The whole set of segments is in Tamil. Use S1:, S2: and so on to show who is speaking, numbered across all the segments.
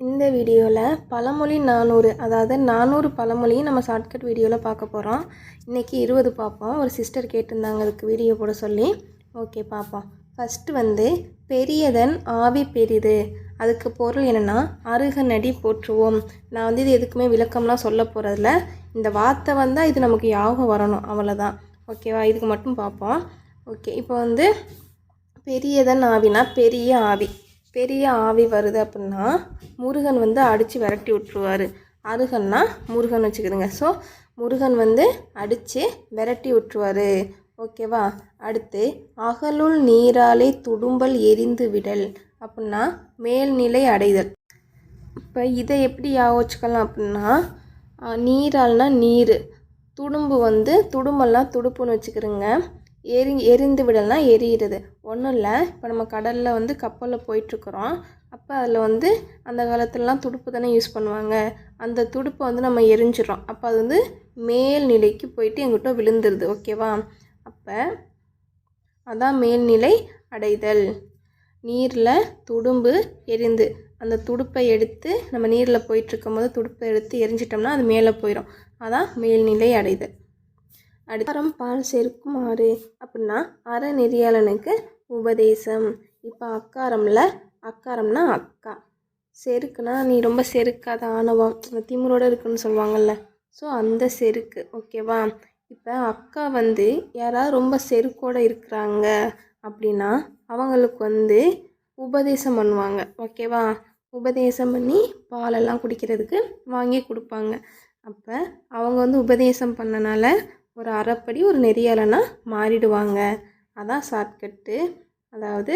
S1: இந்த வீடியோவில் பழமொழி நானூறு அதாவது நானூறு பழமொழியும் நம்ம ஷார்ட்கட் வீடியோவில் பார்க்க போகிறோம் இன்றைக்கி இருபது பார்ப்போம். ஒரு சிஸ்டர் கேட்டிருந்தாங்க அதுக்கு வீடியோ போட சொல்லி. ஓகே பார்ப்போம். ஃபஸ்ட்டு வந்து பெரியதன் ஆவி பெரிது. அதுக்கு பொருள் என்னென்னா அருக நடி போற்றுவோம். நான் வந்து இது எதுக்குமே விளக்கம்லாம் சொல்ல போகிறதில்ல இந்த வார்த்தை வந்தால் இது நமக்கு யாகம் வரணும் அவ்வளோதான் ஓகேவா இதுக்கு மட்டும் பார்ப்போம். ஓகே இப்போ வந்து பெரியதன் ஆவினா பெரிய ஆவி. பெரிய ஆவி வருது அப்படின்னா முருகன் வந்து அடித்து விரட்டி விட்டுருவார். அருகன்னா முருகன் வச்சுக்கிதுங்க. ஸோ முருகன் வந்து அடித்து விரட்டி விட்டுருவார். ஓகேவா அடுத்து அகலுள் நீராலே துடும்பல் எரிந்து விடல் அப்படின்னா மேல்நிலை அடைதல். இப்போ இதை எப்படி யாவச்சுக்கலாம் அப்படின்னா நீரால்னா நீர். துடும்பு வந்து துடும்பெல்லாம் துடுப்புன்னு வச்சுக்கிறோங்க. எரி எரிந்து விடல்னா எரியிறது. ஒன்றும் இல்லை. இப்போ நம்ம கடலில் வந்து கப்பலில் போயிட்டுருக்குறோம். அப்போ அதில் வந்து அந்த காலத்துலலாம் துடுப்பு தானே யூஸ் பண்ணுவாங்க. அந்த துடுப்பை வந்து நம்ம எரிஞ்சிடறோம். அப்போ அது வந்து மேல் நிலைக்கு போயிட்டு எங்கிட்ட விழுந்துருது. ஓகேவா? அப்போ அதான் மேல்நிலை அடைதல். நீரில் துடும்பு எரிந்து அந்த துடுப்பை எடுத்து நம்ம நீரில் போயிட்டுருக்கும் போது துடுப்பை எடுத்து எரிஞ்சிட்டோம்னா அது மேலே போயிடும் அதான் மேல்நிலை அடைதல். அடுத்தரம் பால் சேர்க்குமாறு. அப்படின்னா அறநெறியாளனுக்கு உபதேசம். இப்போ அக்காரமில் அக்காரம்னா அக்கா. செருக்குனா நீ ரொம்ப செருக்காத ஆணவம். அந்த இருக்குன்னு சொல்லுவாங்கல்ல. ஸோ அந்த செருக்கு. ஓகேவா? இப்போ அக்கா வந்து யாராவது ரொம்ப செருக்கோடு இருக்கிறாங்க அப்படின்னா அவங்களுக்கு வந்து உபதேசம் பண்ணுவாங்க. ஓகேவா? உபதேசம் பண்ணி பாலெல்லாம் குடிக்கிறதுக்கு வாங்கி கொடுப்பாங்க. அப்போ அவங்க வந்து உபதேசம் பண்ணனால ஒரு அறப்படி ஒரு நெறியாலனா மாறிடுவாங்க. அதான் ஷார்ட்கட்டு அதாவது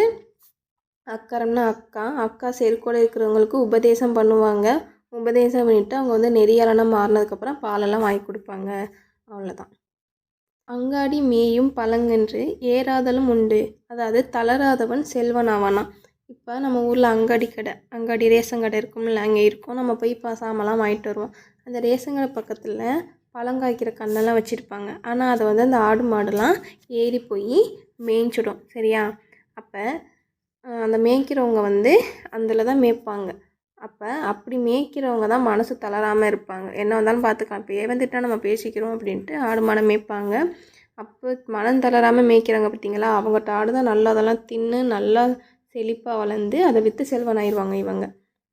S1: அக்கரம்னா அக்கா அக்கா செருக்கோடு இருக்கிறவங்களுக்கு உபதேசம் பண்ணுவாங்க. உபதேசம் பண்ணிவிட்டு அவங்க வந்து நெறியாலனா மாறினதுக்கப்புறம் பாலெல்லாம் வாங்கி கொடுப்பாங்க. அவ்வளோதான் அங்காடி மேயும் பழங்கன்று ஏறாதலும் உண்டு. அதாவது தளராதவன் செல்வன் ஆவானா? இப்போ நம்ம ஊரில் அங்காடி கடை அங்காடி ரேஷன் கடை இருக்கும்ல அங்கே இருக்கும். நம்ம போய் இப்போ வாங்கிட்டு வருவோம். அந்த ரேஷன் கடை பக்கத்தில் பழங்காய்க்கிற கண்ணெல்லாம் வச்சுருப்பாங்க. ஆனால் அதை வந்து அந்த ஆடு மாடுலாம் ஏறி போய் மேய்ஞ்சிடும். சரியா? அப்போ அந்த மேய்க்கிறவங்க வந்து அதில் தான் மேய்ப்பாங்க. அப்போ அப்படி மேய்க்கிறவங்க தான் மனசு தளராமல் இருப்பாங்க. என்ன வந்தாலும் பார்த்துக்கலாம். இப்போ ஏவந்துட்டா நம்ம பேசிக்கிறோம் அப்படின்ட்டு ஆடு மாடை மேய்ப்பாங்க. அப்போ மனம் தளராமல் மேய்க்கிறாங்க பார்த்தீங்களா? அவங்ககிட்ட ஆடு தான் நல்லா அதெல்லாம் தின்னு நல்லா செழிப்பாக வளர்ந்து அதை விற்று செல்வன் ஆயிடுவாங்க இவங்க.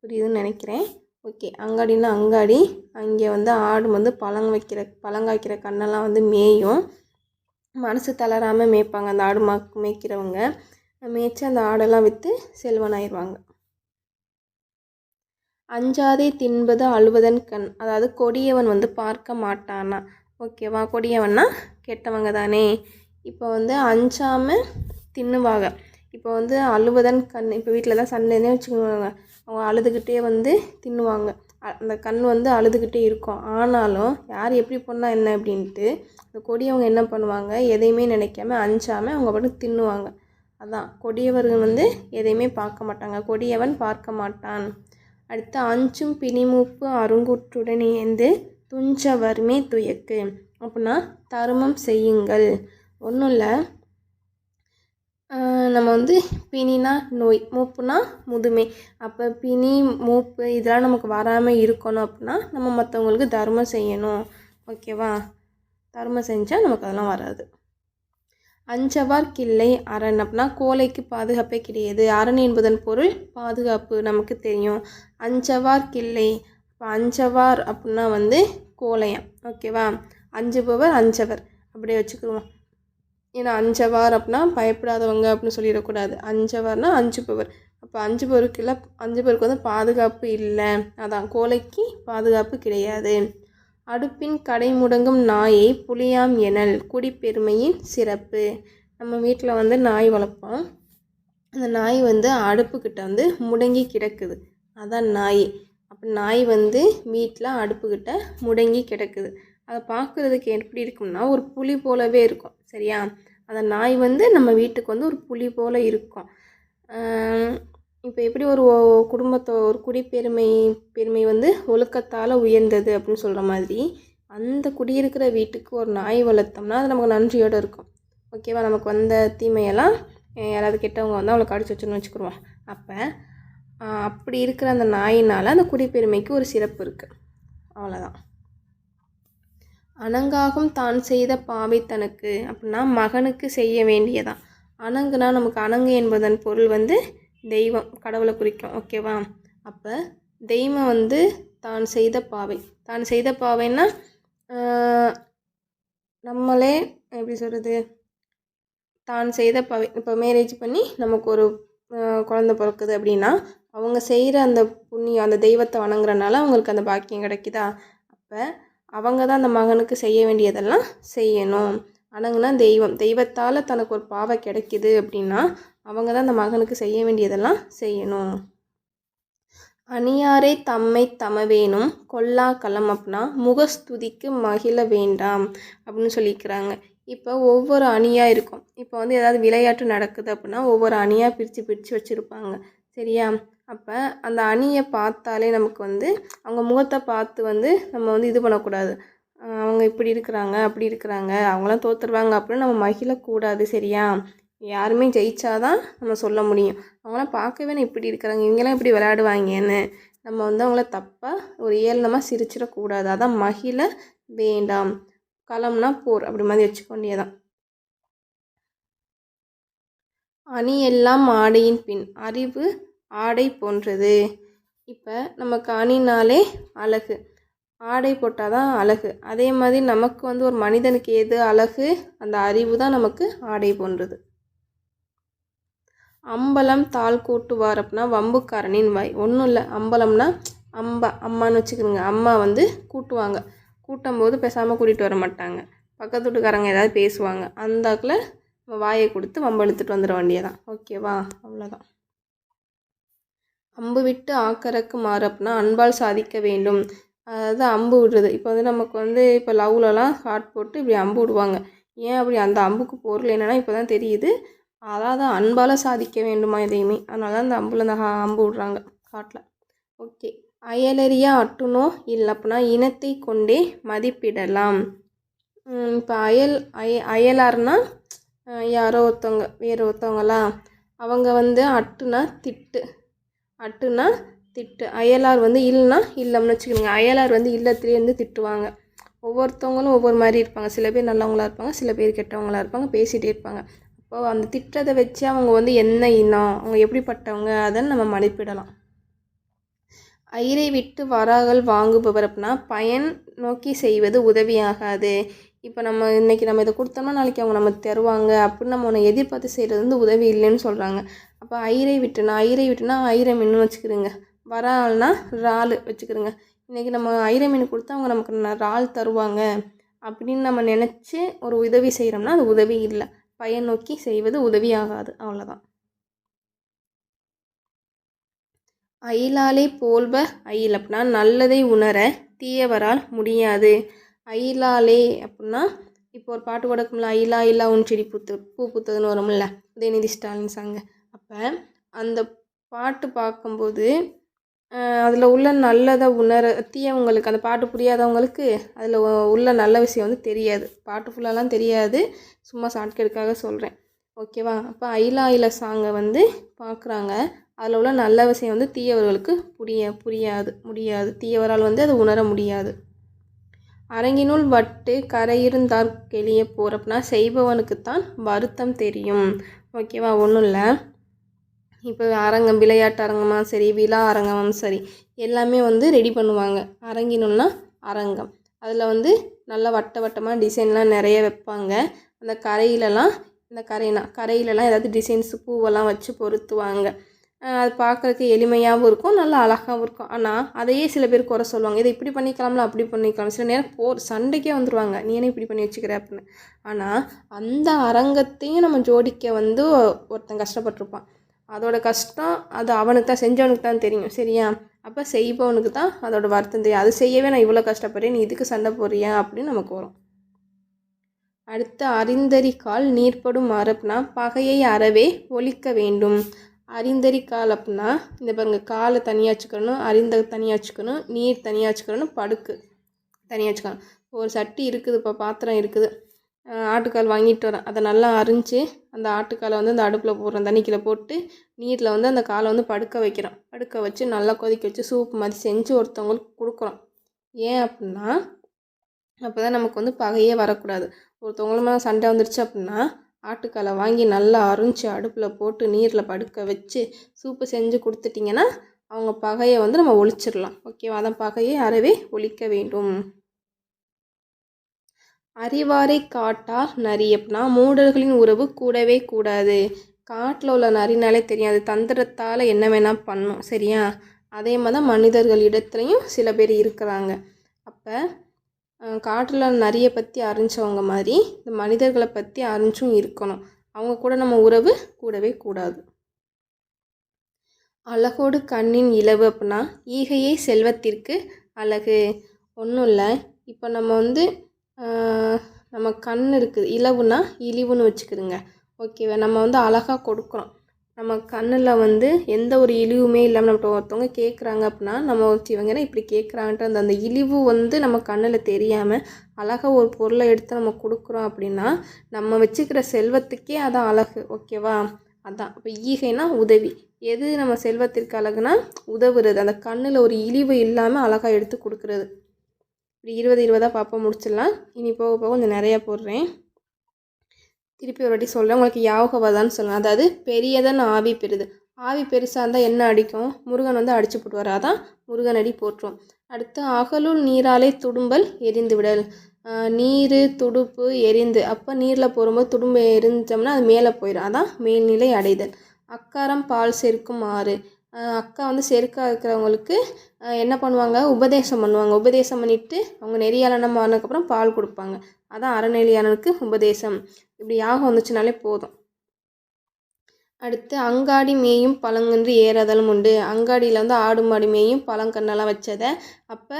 S1: புரியுதுன்னு நினைக்கிறேன். ஓகே அங்காடின்னா அங்காடி. அங்கே வந்து ஆடு வந்து பழம் வைக்கிற பழங்காய்க்கிற கண்ணெல்லாம் வந்து மேயும். மனசு தளராமல் மேய்ப்பாங்க அந்த ஆடு மா மேய்க்கிறவங்க. மேய்ச்சி அந்த ஆடெல்லாம் விற்று செல்வன் ஆயிடுவாங்க அஞ்சாதே தின்பது அழுவதன் கண். அதாவது கொடியவன் வந்து பார்க்க மாட்டானா. ஓகேவா? கொடியவன்னா கெட்டவங்க தானே. இப்போ வந்து அஞ்சாமல் தின்னுவாங்க. இப்போ வந்து அழுவதன் கண் இப்போ வீட்டில் தான் சண்டைனே வச்சுக்கோங்க அவங்க அழுதுகிட்டே வந்து தின்னுவாங்க. அ- அந்த கண் வந்து அழுதுகிட்டே இருக்கும். ஆனாலும் யார் எப்படி பண்ணால் என்ன அப்படின்ட்டு அந்த கொடியவங்க என்ன பண்ணுவாங்க எதையுமே நினைக்காம அஞ்சாமல் அவங்க பாட்டு தின்னுவாங்க. அதான் கொடியவர்கள் வந்து எதையுமே பார்க்க மாட்டாங்க. கொடியவன் பார்க்க மாட்டான். அடுத்து அஞ்சும் பிணிமூப்பு அருங்குற்றுடன் இணைந்து துஞ்சவர்மே துயக்கு. அப்படின்னா தருமம் செய்யுங்கள். ஒன்றும் இல்லை நம்ம வந்து பிணினா நோய் மூப்புனா முதுமை. அப்போ பிணி மூப்பு இதெல்லாம் நமக்கு வராமல் இருக்கணும் அப்படின்னா நம்ம மற்றவங்களுக்கு தர்மம் செய்யணும். ஓகேவா தர்மம் செஞ்சால் நமக்கு அதெல்லாம் வராது. அஞ்சவார் கிள்ளை அரண் அப்படின்னா கோலைக்கு பாதுகாப்பே கிடையாது. அரண் என்பதன் பொருள் பாதுகாப்பு நமக்கு தெரியும். அஞ்சவார் கிள்ளை இப்போ அஞ்சவார் அப்படின்னா வந்து கோலையம் ஓகேவா அஞ்சுபவர் அஞ்சவர். அப்படியே வச்சுக்கிடுவோம். ஏன்னா அஞ்சவார் அப்படின்னா பயப்படாதவங்க அப்படின்னு சொல்லிடக்கூடாது. அஞ்சவார்னா அஞ்சு பவர். அப்போ அஞ்சு அஞ்சுபவருக்கு இல்லை அஞ்சுபவருக்கு வந்து பாதுகாப்பு இல்லை. அதான் கோழைக்கு பாதுகாப்பு கிடையாது. அடுப்பின் கடை முடங்கும் நாயை புளியாம் எனல் குடிப்பெருமையின் சிறப்பு. நம்ம வீட்டில் வந்து நாய் வளர்ப்போம். அந்த நாய் வந்து அடுப்புக்கிட்ட வந்து முடங்கி கிடக்குது. அதான் நாய். அப்போ நாய் வந்து வீட்டில் அடுப்புக்கிட்ட முடங்கி கிடக்குது. அதை பார்க்குறதுக்கு எப்படி இருக்கும்னா ஒரு புலி போலவே இருக்கும். சரியா? அந்த நாய் வந்து நம்ம வீட்டுக்கு வந்து ஒரு புலி போல் இருக்கும். இப்போ எப்படி ஒரு குடும்பத்தை ஒரு குடிப்பெருமை பெருமை வந்து ஒழுக்கத்தால் உயர்ந்தது அப்படின்னு சொல்கிற மாதிரி அந்த குடியிருக்கிற வீட்டுக்கு ஒரு நாய் வளர்த்தோம்னா அது நமக்கு நன்றியோடு இருக்கும். ஓகேவா? நமக்கு வந்த தீமையெல்லாம் யாராவது கெட்டவங்க வந்து அவளை கடிச்சு வச்சுன்னு வச்சுக்கிடுவோம் அப்போ அப்படி இருக்கிற அந்த நாயினால் அந்த குடிப்பெருமைக்கு ஒரு சிறப்பு இருக்குது அவ்வளோதான் அணங்காகும் தான் செய்த பாவை தனக்கு. அப்படின்னா மகனுக்கு செய்ய வேண்டியதான். அணங்குனா நமக்கு அணங்கு என்பதன் பொருள் வந்து தெய்வம் கடவுளை குறிக்கும். ஓகேவா அப்போ தெய்வம் வந்து தான் செய்த பாவை. தான் செய்த பாவைன்னா நம்மளே எப்படி சொல்கிறது தான் செய்த பாவை. இப்போ மேரேஜ் பண்ணி நமக்கு ஒரு குழந்த குழந்தை பிறக்குது அப்படின்னா அவங்க செய்கிற அந்த புண்ணியம் அந்த தெய்வத்தை வணங்குறனால அவங்களுக்கு அந்த பாக்கியம் கிடைக்குதா? அப்போ அவங்க தான் அந்த மகனுக்கு செய்ய வேண்டியதெல்லாம் செய்யணும். அணங்குனா தெய்வம். தெய்வத்தால் தனக்கு ஒரு பாவை கிடைக்குது அப்படின்னா அவங்க தான் அந்த மகனுக்கு செய்ய வேண்டியதெல்லாம் செய்யணும். அணியாரை தம்மை தமவேனும் கொல்லா களம் அப்படின்னா முகஸ்துதிக்கு மகிழ வேண்டாம் அப்படின்னு சொல்லிக்கிறாங்க. இப்போ ஒவ்வொரு அணியாக இருக்கும். இப்போ வந்து ஏதாவது விளையாட்டு நடக்குது அப்படின்னா ஒவ்வொரு அணியாக பிரித்து பிரித்து வச்சுருப்பாங்க. சரியா? அப்போ அந்த அணியை பார்த்தாலே நமக்கு வந்து அவங்க முகத்தை பார்த்து வந்து நம்ம வந்து இது பண்ணக்கூடாது. அவங்க இப்படி இருக்கிறாங்க அப்படி இருக்கிறாங்க அவங்களாம் தோற்றுருவாங்க அப்படின்னு நம்ம மகிழக்கூடாது சரியா? யாருமே ஜெயிச்சாதான் நம்ம சொல்ல முடியும். அவங்களாம் பார்க்கவே நான் இப்படி இருக்கிறாங்க இவங்கெல்லாம் இப்படி விளையாடுவாங்கன்னு. நம்ம வந்து அவங்கள தப்பாக ஒரு ஏளனமாக சிரிச்சிடக்கூடாது. அதான் மகிழ வேண்டாம். களம்னா போர் அப்படி மாதிரி வச்சுக்கொண்டே தான் அணி எல்லாம் ஆடையின் பின் அறிவு ஆடை போன்றது. இப்போ நம்ம அணினாலே அழகு. ஆடை போட்டால் தான் அழகு. அதே மாதிரி நமக்கு வந்து ஒரு மனிதனுக்கு எது அழகு? அந்த அறிவு தான் நமக்கு ஆடை போன்றது. அம்பலம் தாள் கூட்டுவார் அப்படின்னா வம்புக்காரனின் வாய். ஒன்றும் இல்லை. அம்பலம்னா அம்பா அம்மான்னு வச்சுக்கிறோங்க அம்மா வந்து கூட்டுவாங்க. கூட்டும் போது பேசாமல் கூட்டிகிட்டு வர மாட்டாங்க. பக்கத்து வீட்டுக்காரங்க ஏதாவது பேசுவாங்க. அந்தாக்கில் நம்ம வாயை கொடுத்து வம்பு இழுத்துட்டு வந்துட வேண்டியதான் ஓகேவா? அவ்வளோதான் அம்பு விட்டு ஆக்கறக்கு மாறு அன்பால் சாதிக்க வேண்டும். அதாவது அம்பு விடுறது. இப்போ வந்து நமக்கு வந்து இப்போ லவ்லலாம் ஹார்ட் போட்டு இப்படி அம்பு விடுவாங்க. ஏன் அப்படி அந்த அம்புக்கு பொருள் என்னென்னா இப்போ தான் தெரியுது. அதாவது அன்பால் சாதிக்க வேண்டுமா எதையுமே. அதனால தான் அந்த அம்புல அந்த ஹா- அம்பு விடுறாங்க ஹார்ட்டில் ஓகே. அயலறியா அட்டுனோ இல்லை அப்படின்னா இனத்தை கொண்டே மதிப்பிடலாம். இப்போ அயல் அய அயலார்னா யாரோ ஒருத்தவங்க வேறு ஒருத்தவங்களா? அவங்க வந்து அட்டுனா திட்டு. அட்டுனா திட்டு. அயலார் வந்து இல்லைனா இல்லம்னு வச்சுக்கோங்க. அயலார் வந்து இல்லத்துலேருந்து திட்டுவாங்க. ஒவ்வொருத்தவங்களும் ஒவ்வொரு மாதிரி இருப்பாங்க. சில பேர் நல்லவங்களா இருப்பாங்க சில பேர் கெட்டவங்களா இருப்பாங்க பேசிகிட்டே இருப்பாங்க. அப்போது அந்த திட்டத்தை வச்சு அவங்க வந்து என்ன இனம் அவங்க எப்படிப்பட்டவங்க அதை நம்ம மதிப்பிடலாம். அயிரை விட்டு வராகல் வாங்குபவர் அப்படின்னா பயன் நோக்கி செய்வது உதவியாகாது. இப்போ நம்ம இன்னைக்கு நம்ம இதை கொடுத்தோம்னா நாளைக்கு அவங்க நமக்கு தருவாங்க அப்படின்னு நம்ம ஒன்று எதிர்பார்த்து செய்கிறது வந்து உதவி இல்லைன்னு சொல்கிறாங்க அப்போ ஐரை விட்டுனா ஐரை விட்டுனா ஐரை மீன் வச்சுக்கிறோங்க வரால்னா இறால் வச்சுக்கிறோங்க இன்றைக்கி நம்ம ஐரை மீன் கொடுத்தா அவங்க நமக்கு ந- இறால் தருவாங்க. அப்படின்னு நம்ம நினச்சி ஒரு உதவி செய்கிறோம்னா அது உதவி இல்லை. பயன் நோக்கி செய்வது உதவி ஆகாது. அவ்வளோதான் அயிலாலே போல்ப அயில் அப்படின்னா நல்லதை உணர தீயவரால் முடியாது. அயிலாலே அப்படின்னா இப்போ ஒரு பாட்டு கொடுக்கும்ல அயிலா இல்லா உன் செடி பூத்து பூ பூத்ததுன்னு வரும்ல உதயநிதி ஸ்டாலின் சாங்க அப்போ அந்த பாட்டு பார்க்கும்போது அதில் உள்ள நல்லதை உணர தீயவங்களுக்கு அந்த பாட்டு புரியாதவங்களுக்கு அதில் உள்ள நல்ல விஷயம் வந்து தெரியாது. பாட்டு ஃபுல்லாலாம் தெரியாது. சும்மா ஷார்ட்கட்டுக்காக சொல்கிறேன் ஓகேவா அப்போ ஐலா ஐல சாங்கை வந்து பார்க்குறாங்க அதில் உள்ள நல்ல விஷயம் வந்து தீயவர்களுக்கு புரிய புரியாது முடியாது. தீயவரால் வந்து அதை உணர முடியாது. அரங்கினுள் வட்டு கரையிருந்தார் கெளிய போகிறப்பனா செய்பவனுக்குத்தான் வருத்தம் தெரியும். ஓகேவா ஒன்றும் இல்லை. இப்போ அரங்கம் விளையாட்டு அரங்கமாக சரி விழா அரங்கமும் சரி எல்லாமே வந்து ரெடி பண்ணுவாங்க. அரங்கினுள்னா அரங்கம். அதில் வந்து நல்லா வட்ட வட்டமாக டிசைன்லாம் நிறைய வைப்பாங்க. அந்த கரையிலலாம் இந்த கரைனா கரையிலலாம் ஏதாவது டிசைன்ஸ் பூவெல்லாம் வச்சு பொருத்துவாங்க. அது பார்க்குறதுக்கு எளிமையாகவும் இருக்கும் நல்லா அழகாகவும் இருக்கும். ஆனால் அதையே சில பேர் குறை சொல்லுவாங்க. இதை இப்படி பண்ணிக்கலாம்ல அப்படி பண்ணிக்கலாம் சில நேரம் போர் சண்டைக்கே வந்துடுவாங்க நீ என்ன இப்படி பண்ணி வச்சுக்கிற? அப்படின்னு. ஆனால் அந்த அரங்கத்தையும் நம்ம ஜோடிக்க வந்து ஒருத்தன் கஷ்டப்பட்டிருப்பான். அதோட கஷ்டம் அது அவனுக்கு தான் செஞ்சவனுக்கு தான் தெரியும் சரியா? அப்போ செய்பவனுக்கு தான் அதோட வருத்தம் தெரியும். அது செய்யவே நான் இவ்வளோ கஷ்டப்படுறேன் நீ இதுக்கு சண்டை போடுறியா? அப்படின்னு நமக்கு வரும் அடுத்து அறிந்தறிக்கால் நீர்ப்படும் அறப்புனா பகையை அறவே ஒழிக்க வேண்டும். அறிந்தறிக்கால் அப்படின்னா இந்த பாருங்கள் காலை தனியாக வச்சுக்கணும் அறிந்த தனியாக வச்சுக்கணும் நீர் தனியாக வச்சுக்கணும் படுக்கு தனியாக வச்சுக்கணும். ஒரு சட்டி இருக்குது இப்போ பாத்திரம் இருக்குது. ஆட்டுக்கால் வாங்கிட்டு வரேன். அதை நல்லா அரிஞ்சு அந்த ஆட்டுக்காலை வந்து அந்த அடுப்பில் போடுறேன் தண்ணிக்கில் போட்டு நீரில் வந்து அந்த காலை வந்து படுக்க வைக்கிறோம் படுக்க வச்சு நல்லா கொதிக்க வச்சு சூப் மாதிரி செஞ்சு ஒருத்தவங்களுக்கு கொடுக்குறோம். ஏன் அப்படின்னா அப்போ தான் நமக்கு வந்து பகையே வரக்கூடாது. ஒருத்தவங்களுமே சண்டை வந்துருச்சு அப்படின்னா ஆட்டுக்காலை வாங்கி நல்லா அரிஞ்சு அடுப்பில் போட்டு நீரில் படுக்க வச்சு சூப்பு செஞ்சு கொடுத்துட்டிங்கன்னா அவங்க பகையை வந்து நம்ம ஒழிச்சிடலாம். ஓகேவா? அதான் பகையை அறவே ஒழிக்க வேண்டும். அறிவாரை காட்டார் நரி அப்படின்னா மூடர்களின் உறவு கூடவே கூடாது. காட்டில் உள்ள நரினாலே தெரியாது. தந்திரத்தால் என்ன வேணால் பண்ணும். சரியா? அதே மாதிரி தான் மனிதர்களிடத்துலையும் சில பேர் இருக்கிறாங்க. அப்போ காட்டில் நரியை பற்றி அறிஞ்சவங்க மாதிரி இந்த மனிதர்களை பற்றி அறிஞ்சும் இருக்கணும். அவங்க கூட நம்ம உறவு கூடவே கூடாது. அழகோடு கண்ணின் இலவு அப்படின்னா ஈகையே செல்வத்திற்கு அழகு. ஒன்றும் இல்லை. இப்போ நம்ம வந்து நம்ம கண் இருக்குது இலவுனா இழிவுன்னு வச்சுக்கிடுங்க ஓகேவா நம்ம வந்து அழகாக கொடுக்குறோம் நம்ம கண்ணில் வந்து எந்த ஒரு இழிவுமே இல்லாமல் நம்மகிட்ட ஒருத்தவங்க கேட்குறாங்க அப்படின்னா நம்ம ஒருத்தி இவங்க என்ன இப்படி கேட்குறாங்கன்ற அந்த அந்த இழிவு வந்து நம்ம கண்ணில் தெரியாமல் அழகாக ஒரு பொருளை எடுத்து நம்ம கொடுக்குறோம் அப்படின்னா நம்ம வச்சுக்கிற செல்வத்துக்கே அதான் அழகு. ஓகேவா அதான். இப்போ ஈகைனா உதவி. எது நம்ம செல்வத்திற்கு அழகுனா உதவுறது. அந்த கண்ணில் ஒரு இழிவு இல்லாமல் அழகாக எடுத்து கொடுக்குறது. இப்படி இருபது இருபதாக பார்ப்போம் முடிச்சிடலாம். இனி போக போக கொஞ்சம் நிறையா போடுறேன். திருப்பி ஒரு வாட்டி சொல்கிறேன் உங்களுக்கு யாவகவாதான்னு சொல்லலாம் அதாவது பெரியதான் ஆவி பெறுது. ஆவி பெருசாக இருந்தால் என்ன அடிக்கும்? முருகன் வந்து அடிச்சு போட்டுவார். அதான் முருகன் அடி போட்டுரும் அடுத்து அகலுள் நீராலே துடும்பல் எரிந்து விடல். நீர் துடுப்பு எரிந்து. அப்போ நீரில் போகும்போது துடும்பு எரிஞ்சோம்னா அது மேலே போயிடும் அதான் மேல்நிலை அடைதல். அக்காரம் பால் சேர்க்கும் ஆறு. அக்கா வந்து செருக்காக இருக்கிறவங்களுக்கு என்ன பண்ணுவாங்க? உபதேசம் பண்ணுவாங்க. உபதேசம் பண்ணிவிட்டு அவங்க நெறியாளனம் ஆனதுக்கப்புறம் பால் கொடுப்பாங்க. அதான் அறநெறியாளனுக்கு உபதேசம். இப்படி யாகம் வந்துச்சுனாலே போதும். அடுத்து அங்காடி மேயும் பழங்கன்று ஏறாதலும் உண்டு. அங்காடியில் வந்து ஆடு மாடு மேயும் பழங்கன்னெல்லாம் வச்சதை அப்போ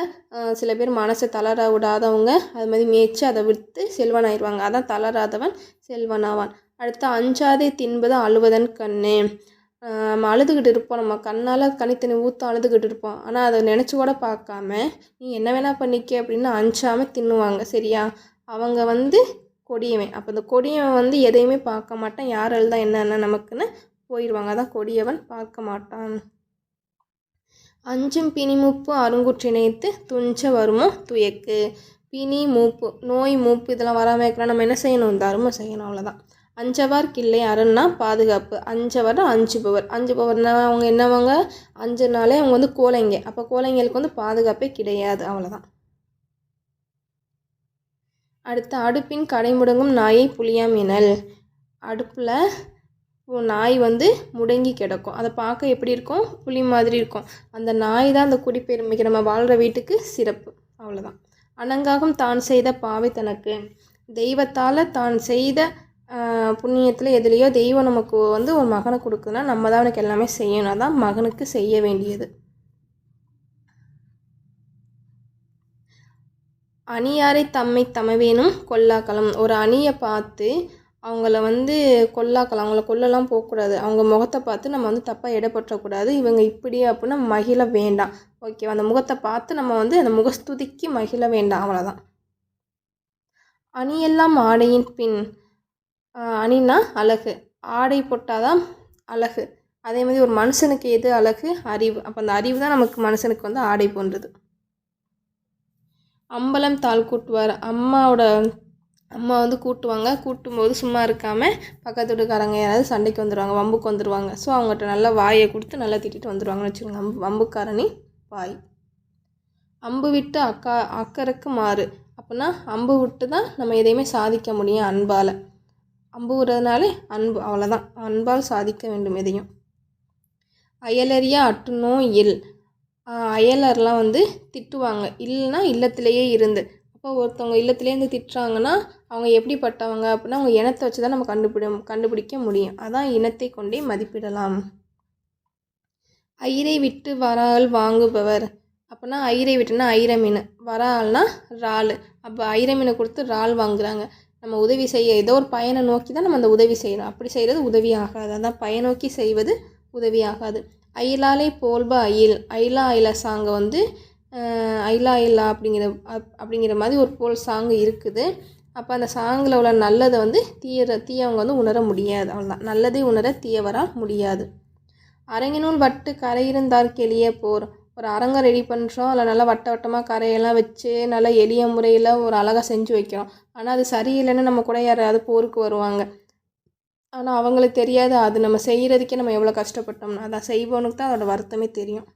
S1: சில பேர் மனசை தளர விடாதவங்க அது மாதிரி மேய்ச்சி அதை விற்று செல்வன் ஆயிடுவாங்க அதான் தளராதவன் செல்வனாவான். அடுத்து அஞ்சாதே தின்பது அழுவதன் கண்ணு. நம்ம அழுதுகிட்டு இருப்போம். நம்ம கண்ணால் கனித்தனி ஊற்ற அழுதுகிட்டு இருப்போம். ஆனால் அதை நினச்சி கூட பார்க்காம நீ என்ன வேணால் பண்ணிக்க அப்படின்னு அஞ்சாமல் தின்னுவாங்க சரியா? அவங்க வந்து கொடியவன். அப்போ இந்த கொடியவன் வந்து எதையுமே பார்க்க மாட்டான். யார் அழுதா என்னென்ன நமக்குன்னு போயிடுவாங்க அதான் கொடியவன் பார்க்க மாட்டான். அஞ்சும் பிணி மூப்பு அருங்குற்றிணைத்து துஞ்ச வருமோ துயக்கு. பிணி மூப்பு நோய் மூப்பு இதெல்லாம் வராமல் இருக்கலாம் நம்ம என்ன செய்யணும்? இந்த அருமை செய்யணும் அவ்வளோதான் அஞ்சவார் கிள்ளை அருண்னா பாதுகாப்பு. அஞ்சவர் அஞ்சு பவர்னா அவங்க என்னவங்க? அஞ்சுனாலே அவங்க வந்து கோழைங்க அப்போ கோழைங்களுக்கு வந்து பாதுகாப்பே கிடையாது. அவ்வளோதான் அடுத்து அடுப்பின் கடைமுடங்கும் நாயை புளியாம் எனல் அடுப்பில் நாய் வந்து முடங்கி கிடக்கும். அதை பார்க்க எப்படி இருக்கும்? புலி மாதிரி இருக்கும். அந்த நாய் தான் அந்த குடிப்பெருமைக்கு நம்ம வாழ்கிற வீட்டுக்கு சிறப்பு. அவ்வளோதான் அணங்காகும் தான் செய்த பாவை தனக்கு. தெய்வத்தால் தான் செய்த புண்ணியத்தில் எதுலேயோ தெய்வம் நமக்கு வந்து ஒரு மகனை கொடுக்குதுன்னா நம்ம தான் அவனுக்கு எல்லாமே செய்யணும். அதான் மகனுக்கு செய்ய வேண்டியது. அணியாரை தம்மை தமவேனும் கொல்லாக்களம் ஒரு அணியை பார்த்து அவங்கள வந்து கொல்லாக்கலாம். அவங்கள கொல்லலாம் போகக்கூடாது. அவங்க முகத்தை பார்த்து நம்ம வந்து தப்பாக இடப்பற்றக்கூடாது இவங்க இப்படி அப்படின்னா மகிழ வேண்டாம். ஓகேவா அந்த முகத்தை பார்த்து நம்ம வந்து அந்த முகஸ்துதிக்கு மகிழ வேண்டாம். அவ்வளோதான் அணியெல்லாம் ஆடையின் பின் அணின்னா அணினா அழகு. ஆடை போட்டாதான் அழகு. அதே மாதிரி ஒரு மனுஷனுக்கு எது அழகு? அறிவு. அப்போ அந்த அறிவு தான் நமக்கு மனுஷனுக்கு வந்து ஆடை போன்றது. அம்பலம் தாள் கூட்டுவார். அம்மாவோட அம்மா வந்து கூட்டுவாங்க. கூட்டும்போது சும்மா இருக்காமல் பக்கத்து வீட்டுக்காரங்க யாராவது சண்டைக்கு வந்துடுவாங்க வம்புக்கு வந்துடுவாங்க ஸோ அவங்ககிட்ட நல்லா வாயை கொடுத்து நல்லா திட்டிட்டு வந்துடுவாங்கன்னு வச்சுக்கோங்க. அம்பு வம்புக்காரணி வாய். அம்பு விட்டு அக்கா அக்கறைக்கு மாறு. அப்படின்னா அம்பு விட்டு தான் நம்ம எதையுமே சாதிக்க முடியும் அன்பால். அம்புகிறதுனாலே அன்பு அவ்வளோதான் அன்பால் சாதிக்க வேண்டும் எதையும். அயலறியா அட்டுனோ இல் அயலர்லாம் வந்து திட்டுவாங்க. இல்லைன்னா இல்லத்திலேயே இருந்து. அப்போ ஒருத்தவங்க இல்லத்திலேருந்து திட்டுறாங்கன்னா அவங்க எப்படிப்பட்டவங்க அப்படின்னா அவங்க இனத்தை வச்சு தான் நம்ம கண்டுபிடி கண்டுபிடிக்க முடியும். அதான் இனத்தை கொண்டே மதிப்பிடலாம். ஐரை விட்டு வரால் வாங்குபவர். அப்போனா ஐரை விட்டுனா ஐர மீன் வர இறால். அப்போ ஐர மீனை கொடுத்து இறால் வாங்குறாங்க. நம்ம உதவி செய்ய ஏதோ ஒரு பயனை நோக்கி தான் நம்ம அந்த உதவி செய்யணும் அப்படி செய்கிறது உதவி ஆகாது அதான் பயனோக்கி செய்வது உதவி ஆகாது அயிலாலே போல்ப அயில். அயிலா அயிலா சாங்கை வந்து அஹ், ஐலா ஐலா அப்படிங்கிற அப்- அப்படிங்கிற மாதிரி ஒரு போல் சாங் இருக்குது. அப்போ அந்த சாங்கில் உள்ள நல்லதை வந்து தீய தீயவங்க வந்து உணர முடியாது. அவ்வளோதான் நல்லதை உணர தீயவரா முடியாது. அரங்கினுள் வட்டு கரையிருந்தார் கெளிய போர். ஒரு அரங்கம் ரெடி பண்ணுறோம் அதில் நல்லா வட்ட வட்டமாக கரையெல்லாம் வச்சு நல்லா எளிய முறையில் ஒரு அழகாக செஞ்சு வைக்கிறோம். ஆனால் அது சரியில்லைன்னு நம்ம கூட யாராவது போருக்கு வருவாங்க. ஆனால் அவங்களுக்கு தெரியாது. அது நம்ம செய்கிறதுக்கே நம்ம எவ்வளோ கஷ்டப்பட்டோம்னா அதை செய்பவனுக்கு தான் அதோட வருத்தமே தெரியும்.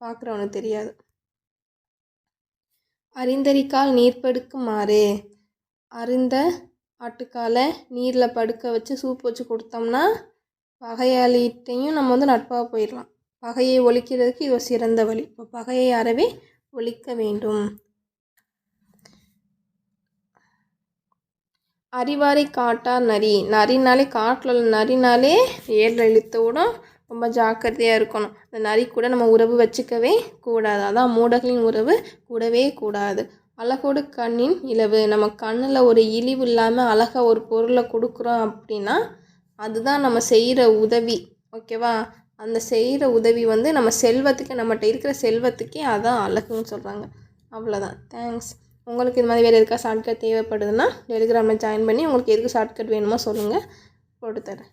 S1: பார்க்குறவனுக்கு தெரியாது. அறிந்தறிக்கால் நீர் படுக்குமாறு? அருந்த ஆட்டுக்காலை நீரில் படுக்க வச்சு சூப் வச்சு கொடுத்தோம்னா பகையாளிகிட்டையும் நம்ம வந்து நட்பாக போயிடலாம். பகையை ஒழிக்கிறதுக்கு இது ஒரு சிறந்த வழி. இப்போ பகையை அறவே ஒழிக்க வேண்டும்? அறிவாரை காட்டார் நரி. நரினாலே காட்டில் உள்ள நரினாலே ஏழு ரொம்ப ஜாக்கிரதையாக இருக்கணும். அந்த நரி கூட நம்ம உறவு வச்சுக்கவே கூடாது. அதான் மூடர்களின் உறவு கூடவே கூடாது. அழகோடு கண்ணின் இழவு நம்ம கண்ணில் ஒரு இழிவு இல்லாமல் அழகாக ஒரு பொருளை கொடுக்குறோம் அப்படின்னா அதுதான் நம்ம செய்கிற உதவி. ஓகேவா? அந்த செய்கிற உதவி வந்து நம்ம செல்வத்துக்கு நம்மகிட்ட இருக்கிற செல்வத்துக்கே அதான் அழகுன்னு சொல்கிறாங்க அவ்வளோதான் தேங்க்ஸ் உங்களுக்கு இது மாதிரி வேறு எதுக்காக ஷார்ட்கட் தேவைப்படுதுன்னா டெலிகிராமில் ஜாயின் பண்ணி உங்களுக்கு எதுக்கு ஷார்ட்கட் வேணுமோ சொல்லுங்கள் போட்டு தரேன்